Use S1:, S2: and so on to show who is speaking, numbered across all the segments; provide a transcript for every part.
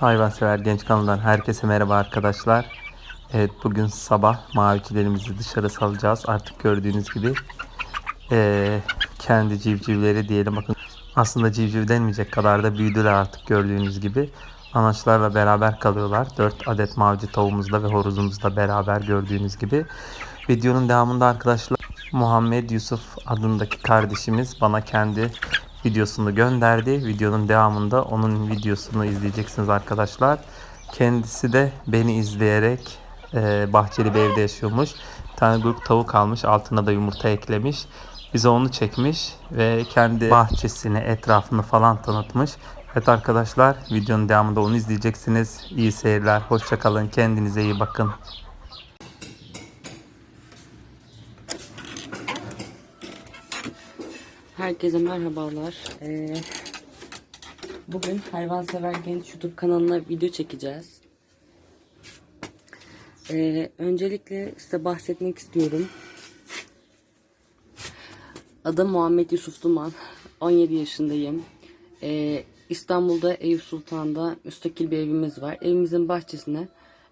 S1: Hayvansever Genç kanalından herkese merhaba arkadaşlar. Evet bugün sabah mavicilerimizi dışarı salacağız. Artık gördüğünüz gibi eee, kendi civcivleri diyelim. Bakın aslında civciv denmeyecek kadar da büyüdüler artık gördüğünüz gibi. Anaçlarla beraber kalıyorlar. 4 adet mavici tavuğumuzla ve horozumuzla beraber gördüğünüz gibi. Videonun devamında arkadaşlar Muhammed Yusuf adındaki kardeşimiz bana kendi videosunu gönderdi. Videonun devamında onun videosunu izleyeceksiniz arkadaşlar. Kendisi de beni izleyerek e, bahçeli bir evde yaşıyormuş. Bir tane grup tavuk almış. Altına da yumurta eklemiş. Bize onu çekmiş ve kendi bahçesini, etrafını falan tanıtmış. Evet arkadaşlar videonun devamında onu izleyeceksiniz. İyi seyirler. Hoşçakalın. Kendinize iyi bakın.
S2: Herkese merhabalar. Ee, bugün Hayvansever Genç YouTube kanalına video çekeceğiz. Ee, öncelikle size bahsetmek istiyorum. Adım Muhammed Yusuf Duman. 17 yaşındayım. Ee, İstanbul'da Eyüp Sultan'da müstakil bir evimiz var. Evimizin bahçesine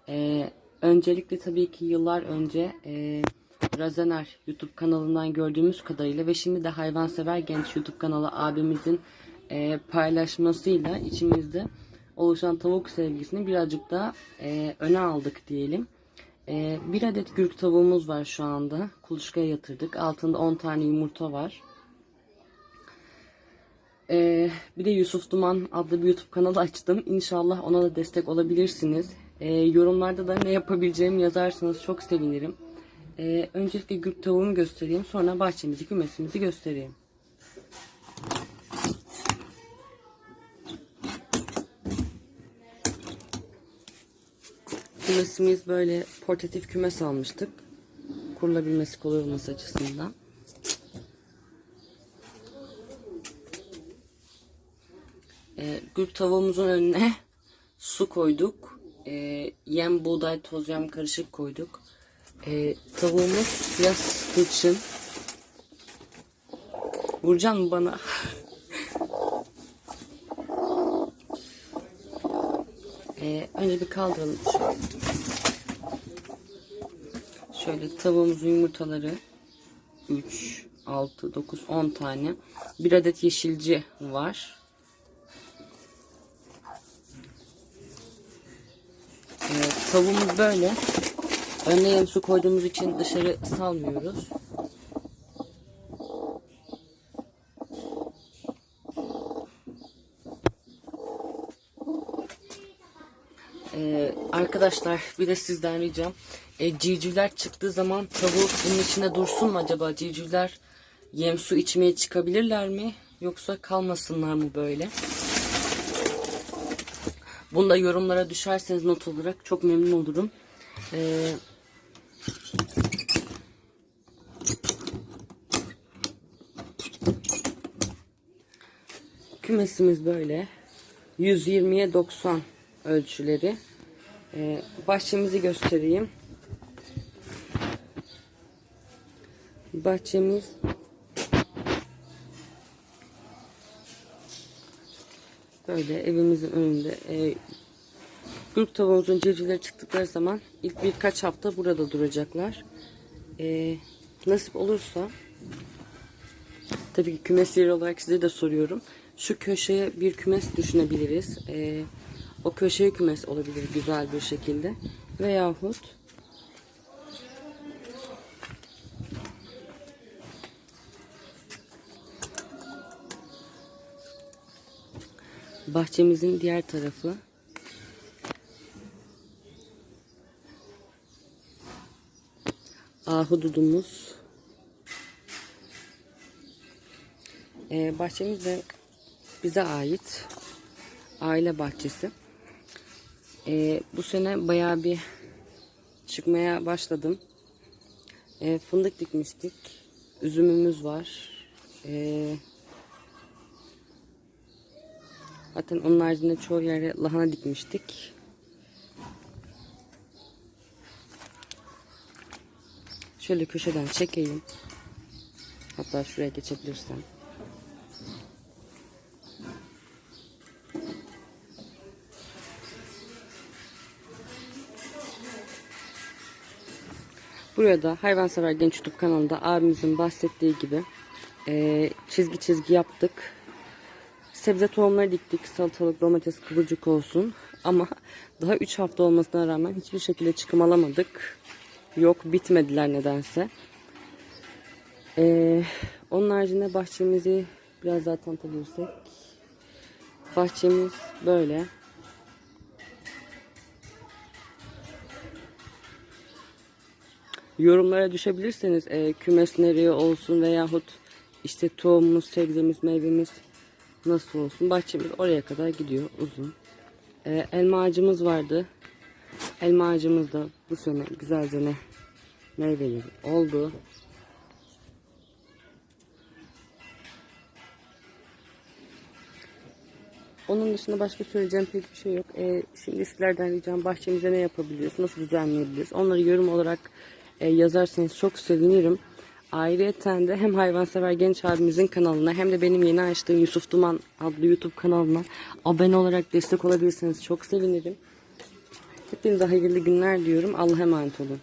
S2: e, öncelikle tabii ki yıllar önce e, Razener YouTube kanalından gördüğümüz kadarıyla ve şimdi de Hayvansever Genç YouTube kanalı abimizin e, paylaşmasıyla içimizde oluşan tavuk sevgisini birazcık daha e, öne aldık diyelim. E, bir adet gürk tavuğumuz var şu anda. Kuluçkaya yatırdık. Altında 10 tane yumurta var. Ee, bir de Yusuf Duman adlı bir YouTube kanalı açtım. İnşallah ona da destek olabilirsiniz. Ee, yorumlarda da ne yapabileceğimi yazarsanız çok sevinirim. Ee, öncelikle gürk tavuğumu göstereyim. Sonra bahçemizi, kümesimizi göstereyim. Kümesimiz böyle portatif kümes almıştık. Kurulabilmesi kolay olması açısından. E, gürk tavuğumuzun önüne su koyduk. E, yem, buğday, toz yem karışık koyduk. E, tavuğumuz biraz hırçın. Vuracaksın mı bana? E, önce bir kaldıralım şöyle. Şöyle tavuğumuzun yumurtaları 3, 6, 9, 10 tane. Bir adet yeşilci var. Evet, tavuğumuz böyle. Önüne yem su koyduğumuz için dışarı salmıyoruz. Ee, arkadaşlar bir de sizden ricam. E, civcivler çıktığı zaman tavuk bunun içinde dursun mu acaba? Civcivler yem su içmeye çıkabilirler mi? Yoksa kalmasınlar mı böyle? Bunu da yorumlara düşerseniz not olarak çok memnun olurum. Ee, kümesimiz böyle. 120'ye 90 ölçüleri. Ee, bahçemizi göstereyim. Bahçemiz Böyle evimizin önünde. E, Gürk tavuğumuzun civcivleri çıktıkları zaman ilk birkaç hafta burada duracaklar. E, nasip olursa tabii ki kümes yeri olarak size de soruyorum. Şu köşeye bir kümes düşünebiliriz. E, o köşeye kümes olabilir güzel bir şekilde. Veyahut bahçemizin diğer tarafı ahududumuz. Ee, bahçemiz de bize ait. Aile bahçesi. Ee, bu sene bayağı bir çıkmaya başladım. Ee, fındık dikmiştik. Üzümümüz var. Ee, Zaten onun haricinde çoğu yere lahana dikmiştik. Şöyle köşeden çekeyim. Hatta şuraya geçebilirsem. Buraya da Hayvansever Genç YouTube kanalında abimizin bahsettiği gibi e, çizgi çizgi yaptık. Sebze tohumları diktik. Salatalık, domates, kıvırcık olsun. Ama daha 3 hafta olmasına rağmen hiçbir şekilde çıkım alamadık. Yok bitmediler nedense. Ee, onun haricinde bahçemizi biraz daha tanıtabilirsek. Bahçemiz böyle. Yorumlara düşebilirseniz e, kümes nereye olsun veyahut işte tohumumuz, sebzemiz, meyvemiz nasıl olsun. Bahçemiz oraya kadar gidiyor uzun. E, elma ağacımız vardı. Elma ağacımız da bu sene güzelce ne meyveleri oldu. Onun dışında başka söyleyeceğim pek bir şey yok. Ee, şimdi sizlerden ricam bahçemize ne yapabiliriz, nasıl düzenleyebiliriz? Onları yorum olarak e, yazarsanız çok sevinirim. Ayrıyeten de hem hayvansever genç abimizin kanalına hem de benim yeni açtığım Yusuf Duman adlı YouTube kanalına abone olarak destek olabilirseniz çok sevinirim. Hepinize hayırlı günler diyorum. Allah'a emanet olun.